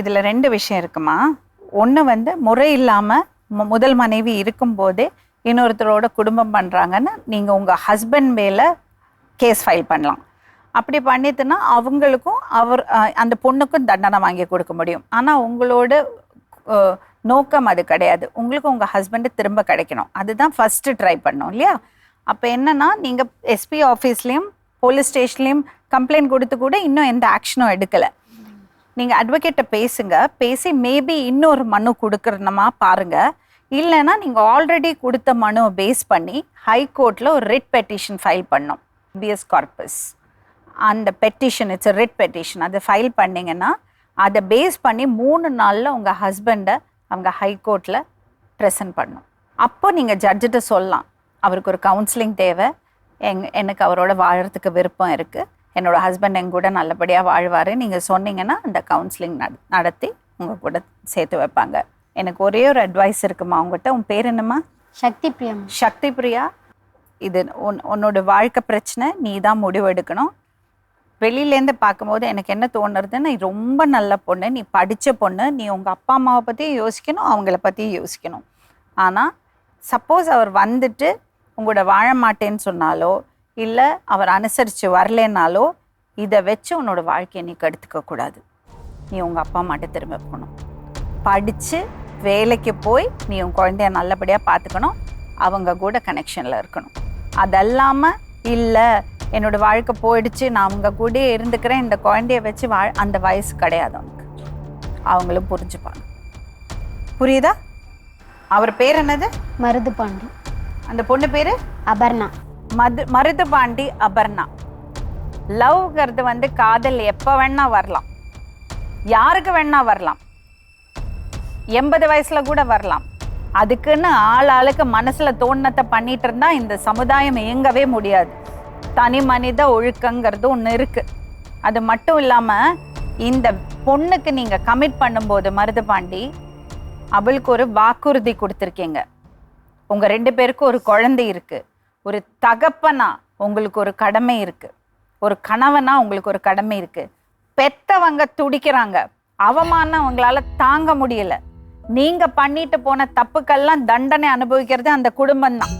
இதில் ரெண்டு விஷயம் இருக்குமா? ஒன்று வந்து முறை இல்லாமல் முதல் மனைவி இருக்கும்போதே இன்னொருத்தரோட குடும்பம் பண்ணுறாங்கன்னு நீங்கள் உங்கள் ஹஸ்பண்ட் மேலே கேஸ் ஃபைல் பண்ணலாம். அப்படி பண்ணிட்டுனா அவங்களுக்கும் அவர் அந்த பொண்ணுக்கும் தண்டனை வாங்கி கொடுக்க முடியும். ஆனால் உங்களோட நோக்கம் அது கிடையாது. உங்களுக்கு உங்கள் ஹஸ்பண்டு திரும்ப கிடைக்கணும். அதுதான் ஃபஸ்ட்டு ட்ரை பண்ணோம் இல்லையா? அப்போ என்னன்னா நீங்கள் எஸ்பி ஆஃபீஸ்லேயும் போலீஸ் ஸ்டேஷன்லேயும் கம்ப்ளைண்ட் கொடுத்து கூட இன்னும் எந்த ஆக்ஷனும் எடுக்கலை. நீங்கள் அட்வொகேட்டை பேசுங்க. பேசி மேபி இன்னொரு மனு கொடுக்கறணுமா பாருங்க. இல்லைன்னா நீங்கள் ஆல்ரெடி கொடுத்த மனுவை பேஸ் பண்ணி ஹை கோர்ட்டில் ஒரு ரிட் பெட்டிஷன் ஃபைல் பண்ணோம் பிஎஸ் கார்பஸ் அந்த பெட்டிஷன் இட்ஸ் ரிட் பெட்டிஷன் அதை ஃபைல் பண்ணிங்கன்னா அதை பேஸ் பண்ணி மூணு நாளில் உங்கள் ஹஸ்பண்டை அவங்க ஹை கோர்ட்டில் ப்ரெசன்ட் பண்ணும். அப்போ நீங்கள் ஜட்ஜிட்ட சொல்லலாம். அவருக்கு ஒரு கவுன்சிலிங் தேவை. எங் எனக்கு அவரோட வாழறதுக்கு விருப்பம் இருக்குது என்னோட ஹஸ்பண்ட் எங்க கூட நல்லபடியாக வாழ்வார். நீங்கள் சொன்னீங்கன்னா அந்த கவுன்சிலிங் நட நடத்தி உங்கள் கூட சேர்த்து வைப்பாங்க. எனக்கு ஒரே ஒரு அட்வைஸ் இருக்குமா உங்ககிட்ட? உன் பேர் என்னம்மா? சக்தி பிரியம் சக்தி பிரியா இது உன் உன்னோட வாழ்க்கை பிரச்சனை நீ தான் முடிவெடுக்கணும் வெளியிலேருந்து பார்க்கும்போது எனக்கு என்ன தோணுறது நீ ரொம்ப நல்ல பொண்ணு நீ படித்த பொண்ணு நீ உங்கள் அப்பா அம்மாவை பற்றியும் யோசிக்கணும் அவங்கள பற்றியும் யோசிக்கணும். ஆனால் சப்போஸ் அவர் வந்துட்டு உங்களோட வாழ மாட்டேன்னு சொன்னாலோ இல்லை அவர் அனுசரித்து வரலேனாலோ இதை வச்சு உன்னோட வாழ்க்கையை நீ கெடுத்துக்க கூடாது. நீ உங்கள் அப்பா அம்மாட்ட திரும்ப போகணும். படித்து வேலைக்கு போய் நீ உன் குழந்தைய நல்லபடியாக பார்த்துக்கணும். அவங்க கூட கனெக்ஷனில் இருக்கணும். அதல்லாமல் இல்லை என்னோட வாழ்க்கை போயிடுச்சு நான் அவங்க கூடயே இருந்துக்கிறேன் இந்த குழந்தைய வச்சு வாழ் அந்த வயசு கிடையாது அவனுக்கு. அவங்களும் புரிஞ்சுப்பாங்க. புரியுதா? அவர் பேர் என்னது? மருது பாண்டி. அந்த பொண்ணு பேர்? அபர்ணா. மது மருது பாண்டி அபர்ணா. லவ்ங்கிறது வந்து காதல் எப்போ வேணா வரலாம். யாருக்கு வேணா வரலாம். எண்பது வயசுல கூட வரலாம். அதுக்குன்னு ஆள் ஆளுக்கு மனசுல தோணத்தை பண்ணிட்டு இருந்தா இந்த சமுதாயம் இயங்கவே முடியாது. தனி மனித ஒழுக்கங்கிறது ஒன்று இருக்கு. அது மட்டும் இல்லாம இந்த பொண்ணுக்கு நீங்க கமிட் பண்ணும்போது மருது பாண்டி அவளுக்கு ஒரு வாக்குறுதி கொடுத்துருக்கீங்க. உங்க ரெண்டு பேருக்கும் ஒரு குழந்தை இருக்கு. ஒரு தகப்பனா உங்களுக்கு ஒரு கடமை இருக்கு. ஒரு கணவனா உங்களுக்கு ஒரு கடமை இருக்கு. பெத்தவங்க துடிக்கிறாங்க. அவமானம் அவங்களால தாங்க முடியல. நீங்க பண்ணிட்டு போன தப்புக்கெல்லாம் தண்டனை அனுபவிக்கிறது அந்த குடும்பம் தான்